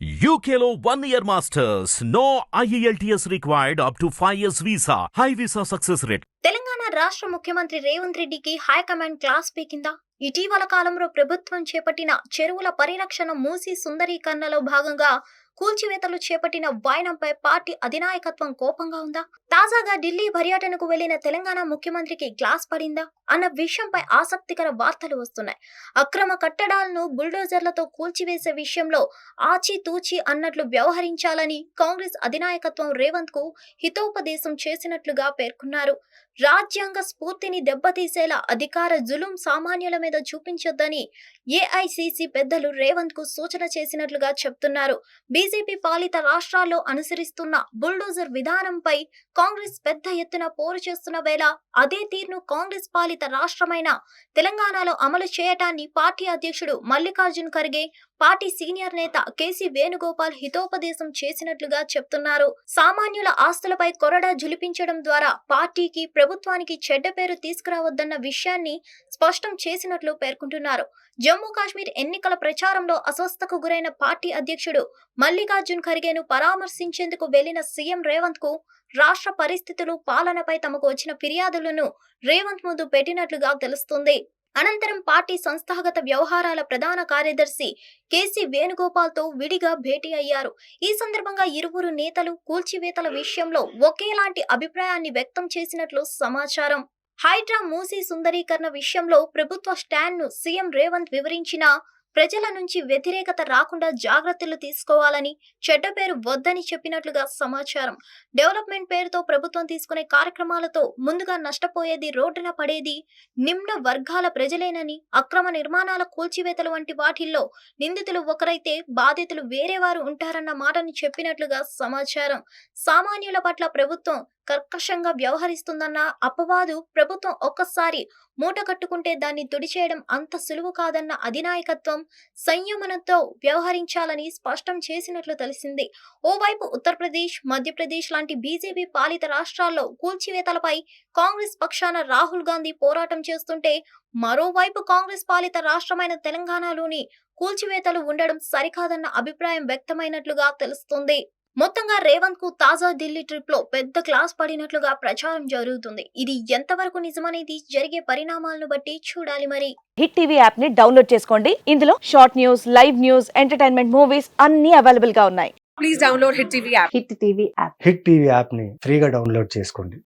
యూకేలో one year masters no E IELTS required up to 5 years visa. High visa success rate. Telangana రాష్ట్ర ముఖ్యమంత్రి రేవంత్ రెడ్డికి high command class పీకిందా ఇటీవల కాలంలో ప్రభుత్వం చేపట్టిన చెరువుల పరిరక్షణ మూసి సుందరీకరణలో భాగంగా కూల్చివేతలు చేపట్టిన వాయనంపై పార్టీ అధినాయకత్వం కోపంగా ఉందా? తాజాగా ఢిల్లీ పర్యటనకు వెళ్ళిన తెలంగాణ ముఖ్యమంత్రికి గ్లాస్ పడిందా? అన్న విషయంపై ఆసక్తికర వార్తలు వస్తున్నాయి. అక్రమ కట్టడాలను బుల్డోజర్లతో కూల్చివేసే విషయంలో ఆచితూచి అన్నట్లు వ్యవహరించాలని కాంగ్రెస్ అధినాయకత్వం రేవంత్కు హితోపదేశం చేసినట్లుగా పేర్కొన్నారు. రాజ్యాంగ స్ఫూర్తిని దెబ్బతీసేలా అధికార జులుం సామాన్యుల మీద చూపించొద్దని ఏఐసిసి పెద్దలు రేవంత్కు సూచన చేసినట్లుగా చెప్తున్నారు. బీజేపీ పాలిత రాష్ట్రాల్లో అనుసరిస్తున్న బుల్డోజర్ విధానంపై కాంగ్రెస్ పెద్ద ఎత్తున పోరు చేస్తున్న వేళ అదే తీరును కాంగ్రెస్ పాలిత రాష్ట్రమైన తెలంగాణలో అమలు చేయటాన్ని పార్టీ అధ్యక్షుడు మల్లికార్జున్ ఖర్గే పార్టీ సీనియర్ నేత కేసీ వేణుగోపాల్ హితోపదేశం చేసినట్లుగా చెప్తున్నారు. సామాన్యుల ఆస్తులపై కొరడా జులిపించడం ద్వారా పార్టీకి ప్రభుత్వానికి చెడ్డ పేరు తీసుకురావద్దన్న విషయాన్ని స్పష్టం చేసినట్లు పేర్కొంటున్నారు. జమ్మూ కాశ్మీర్ ఎన్నికల ప్రచారంలో అస్వస్థకు గురైన పార్టీ అధ్యక్షుడు మల్లికార్జున్ ఖర్గేను పరామర్శించేందుకు వెళ్ళిన సీఎం రేవంత్కు రాష్ట్ర పరిస్థితులు పాలనపై తమకు వచ్చిన ఫిర్యాదులను రేవంత్ ముందు పెట్టినట్లుగా తెలుస్తుంది. అనంతరం పార్టీ సంస్థాగత వ్యవహారాల ప్రధాన కార్యదర్శి కేసీ వేణుగోపాల్తో విడిగా భేటీ అయ్యారు. ఈ సందర్భంగా ఇరువురు నేతలు కూల్చివేతల విషయంలో ఒకేలాంటి అభిప్రాయాన్ని వ్యక్తం చేసినట్లు సమాచారం. హైడ్రా మూసీ సుందరీకరణ విషయంలో ప్రభుత్వ స్టాండ్ను సీఎం రేవంత్ వివరించినా ప్రజల నుంచి వ్యతిరేకత రాకుండా జాగ్రత్తలు తీసుకోవాలని చెడ్డ పేరు వద్దని చెప్పినట్లుగా సమాచారం. డెవలప్మెంట్ పేరుతో ప్రభుత్వం తీసుకునే కార్యక్రమాలతో ముందుగా నష్టపోయేది రోడ్డున పడేది నిమ్న వర్గాల ప్రజలేనని అక్రమ నిర్మాణాల కూల్చివేతలు వంటి వాటిల్లో నిందితులు ఒకరైతే బాధితులు వేరే వారు ఉంటారన్న మాటను చెప్పినట్లుగా సమాచారం. సామాన్యుల పట్ల ప్రభుత్వం కర్కశంగా వ్యవహరిస్తుందన్న అపవాదు ప్రభుత్వం ఒక్కసారి మూట కట్టుకుంటే దాన్ని తుడిచేయడం అంత సులువు కాదన్న అధినాయకత్వం సంయమనంతో వ్యవహరించాలని స్పష్టం చేసినట్లు తెలిసింది. ఓవైపు ఉత్తరప్రదేశ్ మధ్యప్రదేశ్ లాంటి బీజేపీ పాలిత రాష్ట్రాల్లో కూల్చివేతలపై కాంగ్రెస్ పక్షాన రాహుల్ గాంధీ పోరాటం చేస్తుంటే మరోవైపు కాంగ్రెస్ పాలిత రాష్ట్రమైన తెలంగాణలోని కూల్చివేతలు ఉండడం సరికాదన్న అభిప్రాయం వ్యక్తమైనట్లుగా తెలుస్తుంది. మొత్తంగా రేవంత్కు తాజా ఢిల్లీ ట్రిప్లో పెద్ద క్లాస్ పడినట్లుగా ప్రచారం జరుగుతుంది. ఇది ఎంతవరకు నిజమనేది జరిగే పరిణామాలను బట్టి చూడాలి మరి. హిట్ టీవీ యాప్ని డౌన్లోడ్ చేసుకోండి. ఇందులో short news live news entertainment movies అన్ని అవైలబుల్గా ఉన్నాయి. please download Hit TV app. Hit TV app. Hit TV యాప్ని ఫ్రీగా డౌన్లోడ్ చేసుకోండి.